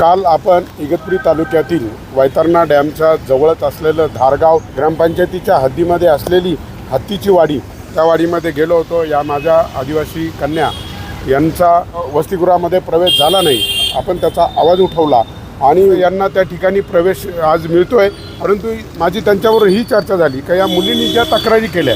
काल आपण इगतपुरी तालुक्यातील वैतरणा डॅमच्या जवळच असलेलं धारगाव ग्रामपंचायतीच्या हद्दीमध्ये असलेली हत्तीची वाडी त्या वाडीमध्ये गेलो होतो. या माझ्या आदिवासी कन्या यांचा वसतिगृहामध्ये प्रवेश झाला नाही. आपण त्याचा आवाज उठवला आणि यांना त्या ठिकाणी प्रवेश आज मिळतोय. परंतु माझी त्यांच्यावर ही चर्चा झाली का या मुलींनी ज्या तक्रारी केल्या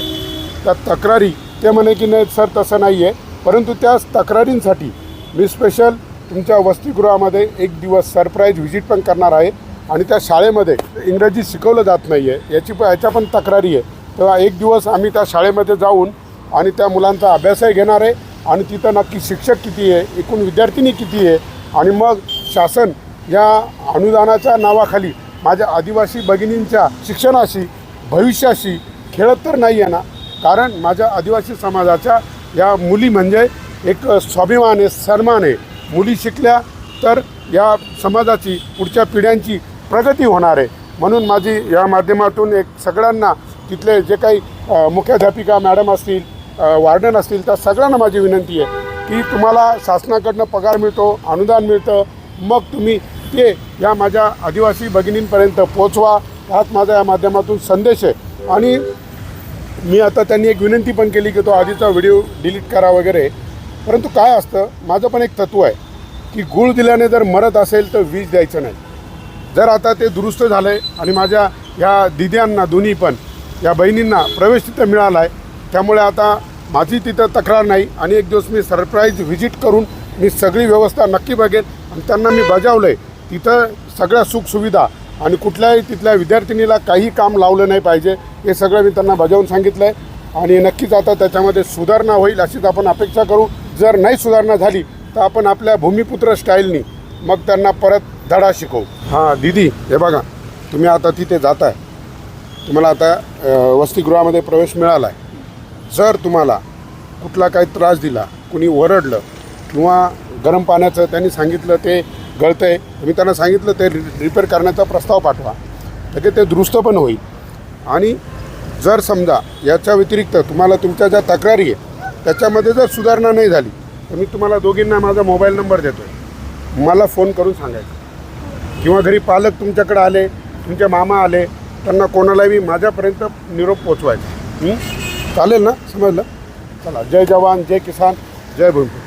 त्या तक्रारी ते म्हणे की नाही सर तसं नाही आहे परंतु त्या तक्रारींसाठी मी स्पेशल तुमच्या वसतिगृहामध्ये एक दिवस सरप्राईज व्हिजिट पण करणार आहे आणि त्या शाळेमध्ये इंग्रजी शिकवलं जात नाही आहे याची पण याच्या पण तक्रारी आहे. तेव्हा एक दिवस आम्ही त्या शाळेमध्ये जाऊन आणि त्या मुलांचा अभ्यासही घेणार आहे आणि तिथं नक्की शिक्षक किती आहे एकूण विद्यार्थिनी किती आहे आणि मग शासन या अनुदानाच्या नावाखाली माझ्या आदिवासी भगिनींच्या शिक्षणाशी भविष्याशी खेळत तर नाही आहे ना? कारण माझ्या आदिवासी समाजाच्या या मुली म्हणजे एक स्वाभिमान आहे सन्मान आहे. मुली शिकल्या तर या समाजाची पुढच्या पिढ्यांची प्रगती होणार आहे. म्हणून माझी या माध्यमातून एक सगळ्यांना तिथले जे काही मुख्याध्यापिका मॅडम असतील वार्डन असतील त्या सगळ्यांना माझी विनंती आहे की तुम्हाला शासनाकडनं पगार मिळतो अनुदान मिळतं मग तुम्ही ते या माझ्या आदिवासी भगिनींपर्यंत पोचवा हाच माझा या माध्यमातून संदेश आहे. आणि मी आता त्यांनी एक विनंती पण केली की तो आधीचा व्हिडिओ डिलीट करा वगैरे. परंतु काय असतं माझं पण एक तत्त्व आहे की गुळ दिल्याने जर मरत असेल तर वीज द्यायचं नाही. जर आता ते दुरुस्त झालं आहे आणि माझ्या या दिद्यांना दोन्ही पण या बहिणींना प्रवेश तिथं मिळाला आहे त्यामुळे आता माझी तिथं तक्रार नाही आणि एक दिवस मी सरप्राईज व्हिजिट करून मी सगळी व्यवस्था नक्की बघेन आणि त्यांना मी बजावलं आहे तिथं सगळ्या सुखसुविधा आणि कुठल्याही तिथल्या विद्यार्थिनीला काही काम लावलं नाही पाहिजे हे सगळं मी त्यांना बजावून सांगितलं आहे आणि नक्कीच आता त्याच्यामध्ये सुधारणा होईल अशीच आपण अपेक्षा करू. जर नाही सुधारणा झाली तर आपण आपल्या भूमिपुत्र स्टाईलनी मग त्यांना परत धडा शिकवू. हां दिदी हे बघा तुम्ही आता तिथे जाताय. तुम्हाला आता वसतिगृहामध्ये प्रवेश मिळाला आहे जर तुम्हाला कुठला काही त्रास दिला कुणी ओरडलं किंवा गरम पाण्याचं त्यांनी सांगितलं ते गळतं आहे मी त्यांना सांगितलं ते रि रिपेअर करण्याचा प्रस्ताव पाठवा. तर ते दुरुस्त पण होईल. आणि जर समजा याच्या व्यतिरिक्त तुम्हाला तुमच्या ज्या तक्रारी आहे त्याच्यामध्ये जर सुधारणा नाही झाली तर मी तुम्हाला दोघींना माझा मोबाईल नंबर देतो आहे मला फोन करून सांगायचं. किंवा घरी पालक तुमच्याकडे आले तुमचे मामा आले त्यांना कोणालाही माझ्यापर्यंत निरोप पोचवायचा. चालेल ना? समजलं? चला जय जवान जय किसान जय भूमी